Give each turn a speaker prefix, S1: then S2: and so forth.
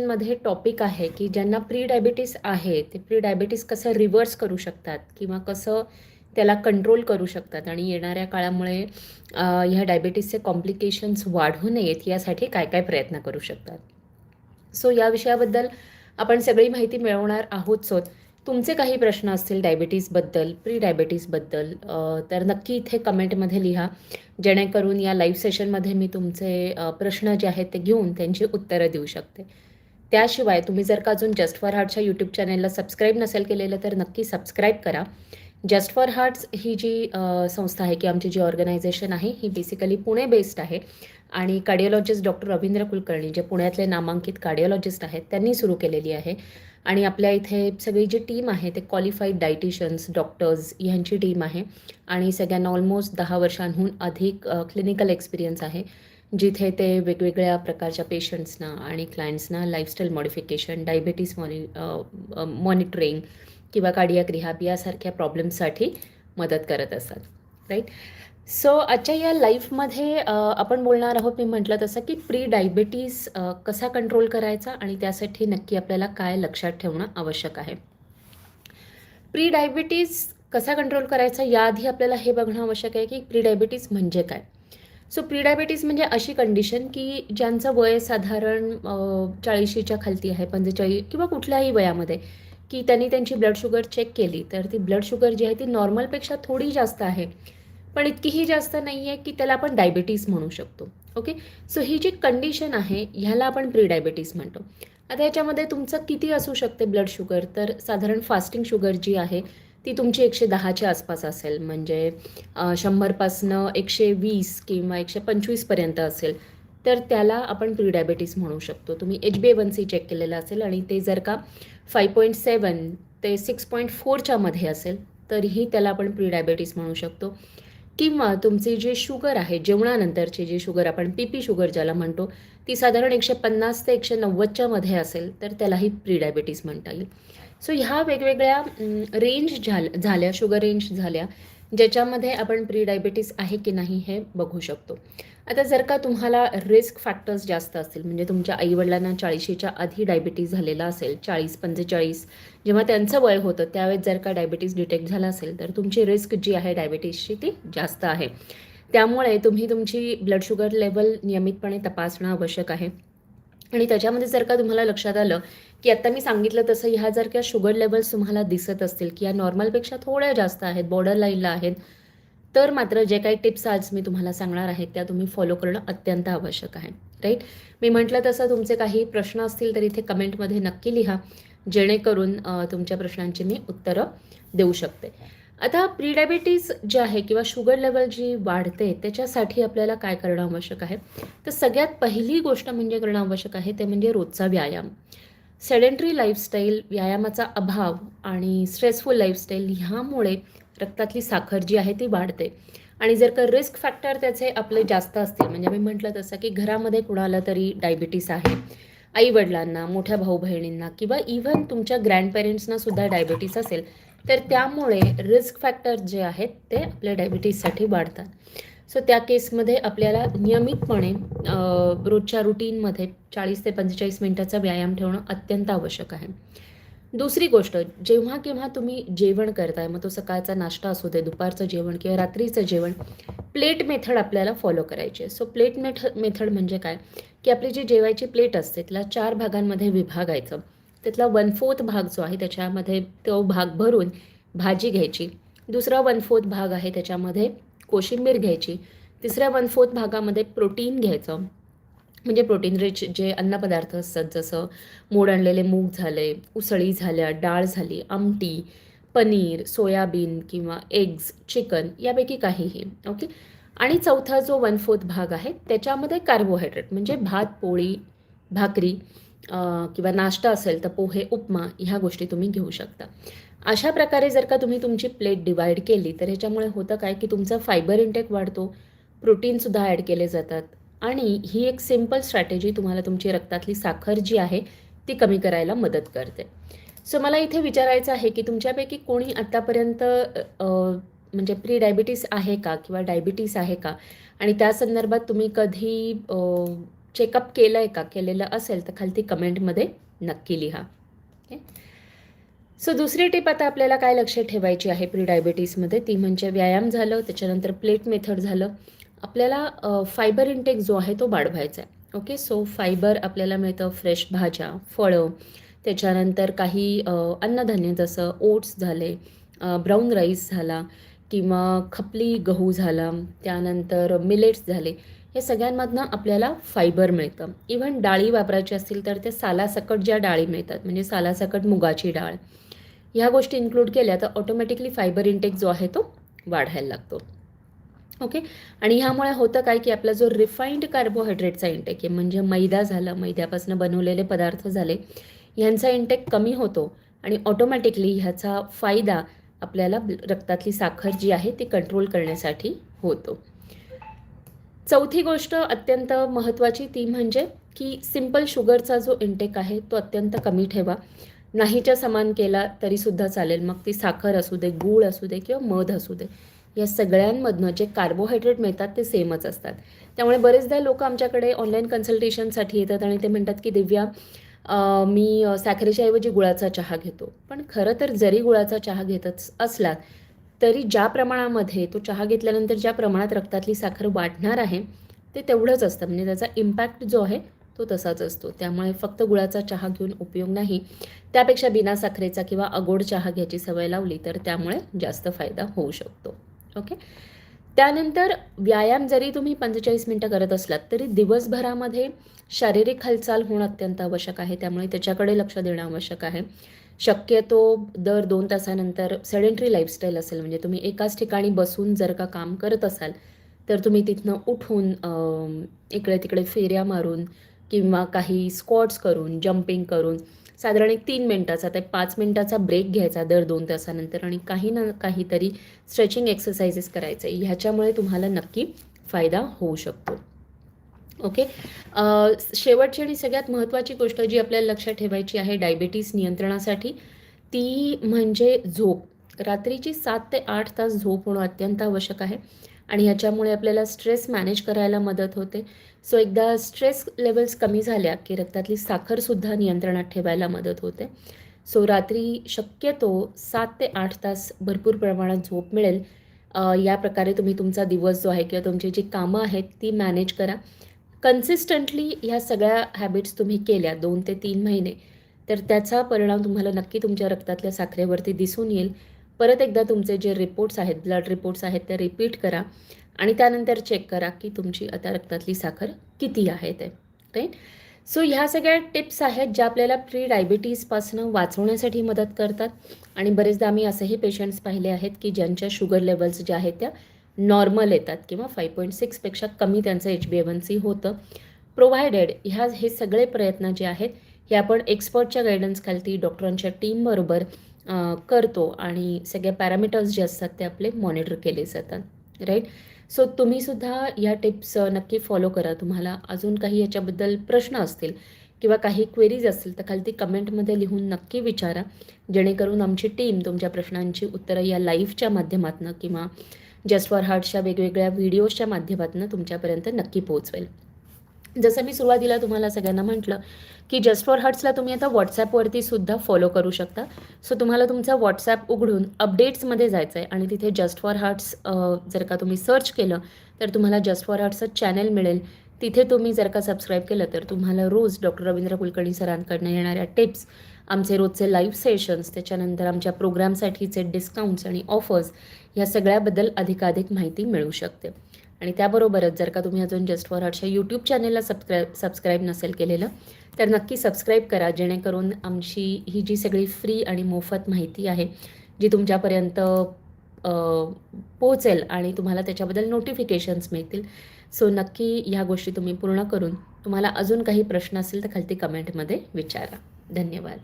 S1: मध्ये टॉपिक आहे की ज्यांना प्री डायबिटीस आहे ते प्री डायबिटीस कसं रिव्हर्स करू शकतात किंवा कसं त्याला कंट्रोल करू शकतात? आणि येणाऱ्या काळामुळे ह्या डायबिटीसचे कॉम्प्लिकेशन्स वाढू नयेत यासाठी काय काय प्रयत्न करू शकतात? सो या विषयाबद्दल आपण सगळी माहिती मिळवणार आहोत. सोत तुमचे काही प्रश्न असतील डायबिटीसबद्दल प्री डायबिटीसबद्दल तर नक्की इथे कमेंटमध्ये लिहा. जेणेकरून या लाईव्ह सेशनमध्ये मी तुमचे प्रश्न जे आहेत ते घेऊन त्यांची उत्तरं देऊ शकते. त्याशिवाय तुम्ही जर का अजून जस्ट फॉर हार्टच्या यूट्यूब चॅनेलला सबस्क्राईब नसेल केलेलं तर नक्की सबस्क्राईब करा. जस्ट फॉर हार्ट्स ही जी संस्था आहे की आमची जी ऑर्गनायझेशन आहे ही बेसिकली पुणे बेस्ड आहे. आणि कार्डिओलॉजिस्ट डॉक्टर रवींद्र कुलकर्णी जे पुण्यातले नामांकित कार्डिओलॉजिस्ट आहेत त्यांनी सुरू केलेली आहे. आणि आपल्या इथे सगळी जी टीम आहे ते क्वालिफाईड डायटिशियन्स डॉक्टर्स ह्यांची टीम आहे. आणि सगळ्यांना ऑलमोस्ट दहा वर्षांहून अधिक क्लिनिकल एक्सपिरियन्स आहे. जिथे ते वेगवेगळ्या प्रकारच्या पेशंट्सना आणि क्लायंट्सना लाईफस्टाईल मॉडिफिकेशन डायबिटीस मॉनि मॉनिटरिंग किंवा कार्डियाक रिहाब यासारख्या प्रॉब्लेमसाठी मदत करत असतात राईट सो आजच्या या लाईफमध्ये आपण बोलणार आहोत मी म्हटलं तसं की प्री डायबिटीस कसा कंट्रोल करायचा आणि त्यासाठी नक्की आपल्याला काय लक्षात ठेवणं आवश्यक आहे? प्री डायबिटीस कसा कंट्रोल करायचा याआधी आपल्याला हे बघणं आवश्यक आहे की प्री डायबिटीस म्हणजे काय? सो प्रीडायबिटीस म्हणजे अशी कंडिशन की ज्यांचं वय साधारण चाळीशीच्या खालती आहे पंचेचाळीस किंवा कुठल्याही वयामध्ये की त्यांनी त्यांची ब्लड शुगर चेक केली तर ती ब्लड शुगर जी आहे ती नॉर्मलपेक्षा थोडी जास्त आहे. पण इतकीही जास्त नाही आहे की त्याला आपण डायबिटीस म्हणू शकतो. ओके सो ही जी कंडिशन आहे ह्याला आपण प्रीडायबिटीस म्हणतो. आता याच्यामध्ये तुमचं किती असू शकते ब्लड शुगर तर साधारण फास्टिंग शुगर जी आहे ती तुमची एकशे दहाच्या आसपास असेल म्हणजे शंभरपासनं एकशे वीस किंवा एकशे पंचवीसपर्यंत असेल तर त्याला आपण प्रिडायबिटीस म्हणू शकतो. तुम्ही H B A one C check केलेलं असेल आणि ते जर का फाय पॉईंट सेवन ते सिक्स पॉईंट फोरच्या मध्ये असेल तरीही त्याला आपण प्रिडायबिटीस म्हणू शकतो. किंवा तुमची जी शुगर आहे जेवणानंतरची जी शुगर आपण पी पी शुगर ज्याला म्हणतो ती साधारण एकशे पन्नास ते एकशे नव्वदच्या मध्ये असेल तर त्यालाही प्रिडायबिटीस म्हणता येईल. सो ह्या वेगवेगळ्या रेंज झाल झाल्या शुगर रेंज झाल्या ज्याच्यामध्ये आपण प्री डायबिटीस आहे की नाही हे बघू शकतो. आता जर का तुम्हाला रिस्क फॅक्टर्स जास्त असतील म्हणजे तुमच्या आईवडिलांना चाळीशीच्या आधी डायबिटीस झालेला असेल चाळीस पंचेचाळीस जेव्हा त्यांचं वय होतं त्यावेळेस जर का डायबिटीस डिटेक्ट झाला असेल तर तुमची रिस्क जी आहे डायबिटीसची ती जास्त आहे. त्यामुळे तुम्ही तुमची ब्लड शुगर लेवल नियमितपणे तपासणं आवश्यक आहे. आणि त्याच्यामध्ये जर का तुम्हाला लक्षात आलं की आत्ता मी सांगितलं तसं ह्या जर का शुगर लेवल्स तुम्हाला दिसत असतील की या नॉर्मलपेक्षा थोड्या जास्त आहेत बॉर्डर लाईनला आहेत तर मात्र जे काही टिप्स आज मी तुम्हाला सांगणार आहेत त्या तुम्ही फॉलो करणं अत्यंत आवश्यक आहे. राईट मी म्हटलं तसं तुमचे काही प्रश्न असतील तर इथे कमेंटमध्ये नक्की लिहा जेणेकरून तुमच्या प्रश्नांची मी उत्तरं देऊ शकते. आता प्रीडायबिटीज जे आहे किंवा शुगर लेवल जी वाढते त्याच्यासाठी आपल्याला काय करणं आवश्यक आहे? तर सगळ्यात पहिली गोष्ट म्हणजे करणं आवश्यक आहे ते म्हणजे रोजचा व्यायाम. सेडेंटरी लाईफस्टाईल व्यायामाचा अभाव आणि स्ट्रेसफुल लाईफस्टाईल ह्यामुळे रक्तातली साखर जी आहे ती वाढते. आणि जर का रिस्क फॅक्टर त्याचे आपले जास्त असतील म्हणजे मी म्हटलं तसं की घरामध्ये कुणाला तरी डायबिटीस आहे आई वडिलांना मोठ्या भाऊ बहिणींना किंवा इव्हन तुमच्या ग्रँड पेरेंट्सना सुद्धा डायबिटीस असेल तर त्यामुळे रिस्क फॅक्टर जे आहेत ते आपल्या डायबिटीजसाठी वाढतात. सो त्या केसमध्ये आपल्याला नियमितपणे रोजच्या रुटीनमध्ये चाळीस ते पंचेचाळीस मिनिटाचा व्यायाम ठेवणं अत्यंत आवश्यक आहे. दुसरी गोष्ट जेव्हा केव्हा तुम्ही जेवण करताय मग तो सकाळचा नाश्ता असू दे दुपारचं जेवण किंवा रात्रीचं जेवण प्लेट मेथड आपल्याला फॉलो करायची आहे. सो प्लेट मेथ मेथड म्हणजे काय? की आपली जी जेवायची प्लेट असते तिला चार भागांमध्ये विभागायचं. त्यातला वन फोर्थ भाग जो आहे त्याच्यामध्ये तो भाग भरून भाजी घ्यायची. दुसरा वन फोर्थ भाग आहे त्याच्यामध्ये कोशिंबीर घ्यायची. तिसऱ्या वन फोर्थ भागामध्ये प्रोटीन घ्यायचं. म्हणजे प्रोटीन रिच जे अन्नपदार्थ असतात जसं मोड आणलेले मूग झाले उसळी झाल्या डाळ झाली आमटी पनीर सोयाबीन किंवा एग्ज चिकन यापैकी काहीही. ओके आणि चौथा जो वन फोर्थ भाग आहे त्याच्यामध्ये कार्बोहायड्रेट म्हणजे भात पोळी भाकरी किंवा नाश्ता असेल तर पोहे उपमा ह्या गोष्टी तुम्ही घेऊ शकता. अशा प्रकारे जर का तुम्ही तुमची प्लेट डिवाईड केली तर ह्याच्यामुळे होतं काय की तुमचा फायबर इंटेक वाढतो प्रोटीनसुद्धा ॲड केले जातात आणि ही एक सिंपल स्ट्रॅटेजी तुम्हाला तुमची रक्तातली साखर जी आहे ती कमी करायला मदत करते. सो मला इथे विचारायचं आहे की तुमच्यापैकी कोणी आत्तापर्यंत म्हणजे प्री डायबिटीस आहे का किंवा डायबिटीस आहे का? आणि त्या संदर्भात तुम्ही कधी चेकअप केलं आहे का? केलेलं असेल तर खालती कमेंटमध्ये नक्की लिहा. ओके सो दुसरी टिप आता आपल्याला काय लक्ष ठेवायची आहे प्री डायबिटीसमध्ये ती म्हणजे व्यायाम झालं त्याच्यानंतर प्लेट मेथड झालं. आपल्याला फायबर इंटेक जो आहे तो वाढवायचा आहे. ओके सो फायबर आपल्याला मिळतं फ्रेश भाज्या फळं. त्याच्यानंतर काही अन्नधान्य जसं ओट्स झाले ब्राऊन राईस झाला किंवा खपली गहू झाला. त्यानंतर मिलेट्स झाले. या सगळ्यांमधनं आपल्याला फायबर मिळतं. इव्हन डाळी वापरायची असतील तर त्या सालासकट ज्या डाळी मिळतात म्हणजे सालासकट मुगाची डाळ ह्या गोष्टी इन्क्लूड केल्या तर ऑटोमॅटिकली फायबर इंटेक जो आहे तो वाढायला लागतो. ओके आणि ह्यामुळे होतं काय की आपला जो रिफाईंड कार्बोहायड्रेटचा इंटेक आहे म्हणजे मैदा झालं मैद्यापासून बनवलेले पदार्थ झाले ह्यांचा इंटेक कमी होतो आणि ऑटोमॅटिकली ह्याचा फायदा आपल्याला रक्तातली साखर जी आहे ती कंट्रोल करण्यासाठी होतो. चौथी गोष्ट अत्यंत महत्त्वाची ती म्हणजे की सिंपल शुगरचा जो इंटेक आहे तो अत्यंत कमी ठेवा. नाहीच्या समान केला तरीसुद्धा चालेल. मग ती साखर असू दे गूळ असू दे किंवा मध असू दे या सगळ्यांमधनं जे कार्बोहायड्रेट मिळतात ते सेमच असतात. त्यामुळे बरेचदा लोक आमच्याकडे ऑनलाईन कन्सल्टेशनसाठी येतात आणि ते म्हणतात की दिव्या मी साखरेच्या ऐवजी गुळाचा चहा घेतो. पण खरं तर जरी गुळाचा चहा घेतच असलात तरी ज्या प्रमाणामध्ये तो चहा घेतल्यानंतर ज्या प्रमाणात रक्तातली साखर वाढणार आहे ते तेवढंच असतं. म्हणजे त्याचा इम्पॅक्ट जो आहे तो तसाच असतो. त्यामुळे फक्त गुळाचा चहा घेऊन उपयोग नाही. त्यापेक्षा बिना साखरेचा किंवा अगोड चहा घ्यायची सवय लावली तर त्यामुळे जास्त फायदा होऊ शकतो. ओके त्यानंतर व्यायाम जरी तुम्ही पंचेचाळीस मिनटं करत असलात तरी दिवसभरामध्ये शारीरिक हालचाल होणं अत्यंत आवश्यक आहे. त्यामुळे त्याच्याकडे लक्ष देणं आवश्यक आहे. शक्यतो दर दोन तासानंतर सेडेंटरी लाईफस्टाईल असेल म्हणजे तुम्ही एकाच ठिकाणी बसून जर का काम करत असाल तर तुम्ही तिथनं उठून इकडे तिकडे फेऱ्या मारून किंवा काही स्क्वॉट्स करून जम्पिंग करून साधारण एक तीन मिनटाचा ते पाच मिनटाचा ब्रेक घ्यायचा दर दोन तासानंतर आणि काही ना काहीतरी स्ट्रेचिंग एक्सरसाइजेस करायचे. ह्याच्यामुळे तुम्हाला नक्की फायदा होऊ शकतो. ओके शेवटची आणि सगळ्यात महत्त्वाची गोष्ट जी आपल्याला लक्षात ठेवायची आहे डायबिटीस नियंत्रणासाठी ती म्हणजे झोप. रात्रीची सात ते आठ तास झोप होणं अत्यंत आवश्यक आहे आणि ह्याच्यामुळे आपल्याला स्ट्रेस मॅनेज करायला मदत होते. सो एकदा स्ट्रेस लेवल्स कमी झाल्या की रक्तातली साखरसुद्धा नियंत्रणात ठेवायला मदत होते. सो रात्री शक्यतो सात ते आठ तास भरपूर प्रमाणात झोप मिळेल. या प्रकारे तुम्ही तुमचा दिवस जो आहे किंवा तुमची जी कामं आहेत ती मॅनेज करा. कन्सिस्टंटली ह्या सगळ्या हॅबिट्स तुम्ही केल्या दोन ते तीन महिने तर त्याचा परिणाम तुम्हाला नक्की तुमच्या रक्तातल्या साखरेवरती दिसून येईल. परत एकदा तुमचे जे रिपोर्ट्स आहेत ब्लड रिपोर्ट्स आहेत ते रिपीट करा आणि त्यानंतर चेक करा की तुमची आता रक्तातली साखर किती आहे ते राईट सो ह्या सगळ्या टिप्स आहेत ज्या आपल्याला प्री डायबिटीजपासनं वाचवण्यासाठी मदत करतात. आणि बरेचदा आम्ही असेही पेशंट्स पाहिले आहेत की ज्यांच्या शुगर लेवल्स ज्या आहेत त्या नॉर्मल येतात किंवा फाईव्ह पॉईंट सिक्सपेक्षा कमी त्यांचं H B A one C होतं. प्रोव्हायडेड ह्या हे सगळे प्रयत्न जे आहेत हे आपण एक्सपर्टच्या गायडन्सखालती डॉक्टरांच्या टीमबरोबर करतो आणि सगळे पॅरामीटर्स जे असतात ते आपले मॉनिटर केले जातात. राईट सो तुम्हीसुद्धा या टिप्स नक्की फॉलो करा. तुम्हाला अजून काही याच्याबद्दल प्रश्न असतील किंवा काही क्वेरीज असतील तर खालती कमेंटमध्ये लिहून नक्की विचारा. जेणेकरून आमची टीम तुमच्या प्रश्नांची उत्तरं या लाईव्हच्या माध्यमातून किंवा जस्ट फॉर हार्टच्या वेगवेगळ्या व्हिडिओजच्या माध्यमातून तुमच्यापर्यंत नक्की पोहोचवेल. जसं मी सुरुवातीला तुम्हाला सगळ्यांना म्हटलं की जस्ट फॉर हार्ट्सला तुम्ही आता व्हॉट्सॲपवरती सुद्धा फॉलो करू शकता. सो तुम्हाला तुमचा व्हॉट्सॲप उघडून अपडेट्समध्ये जायचं आहे आणि तिथे जस्ट फॉर हार्ट्स जर का तुम्ही सर्च केलं तर तुम्हाला जस्ट फॉर हार्ट्सचं चॅनल मिळेल. तिथे तुम्ही जर का सबस्क्राईब केलं तर तुम्हाला रोज डॉक्टर रवींद्र कुलकर्णी सरांकडनं येणाऱ्या टिप्स आमचे रोजचे लाईव्ह सेशन्स त्याच्यानंतर आमच्या प्रोग्रामसाठीचे डिस्काउंट्स आणि ऑफर्स ह्या सगळ्याबद्दल अधिकाधिक माहिती मिळू शकते. आणि त्याबरोबरच जर का तुम्ही अजून जस्ट फॉर हार्टच्या यूट्यूब चॅनेलला सबस्क्राईब सबस्क्राईब नसेल केलेलं तर नक्की सबस्क्राईब करा जेणेकरून आमची ही जी सगळी फ्री आणि मोफत माहिती आहे जी तुमच्यापर्यंत पोहोचेल आणि तुम्हाला त्याच्याबद्दल नोटिफिकेशन्स मिळतील सो नक्की ह्या गोष्टी तुम्ही पूर्ण करून तुम्हाला अजून काही प्रश्न असेल तर खालती कमेंटमध्ये विचारा. धन्यवाद.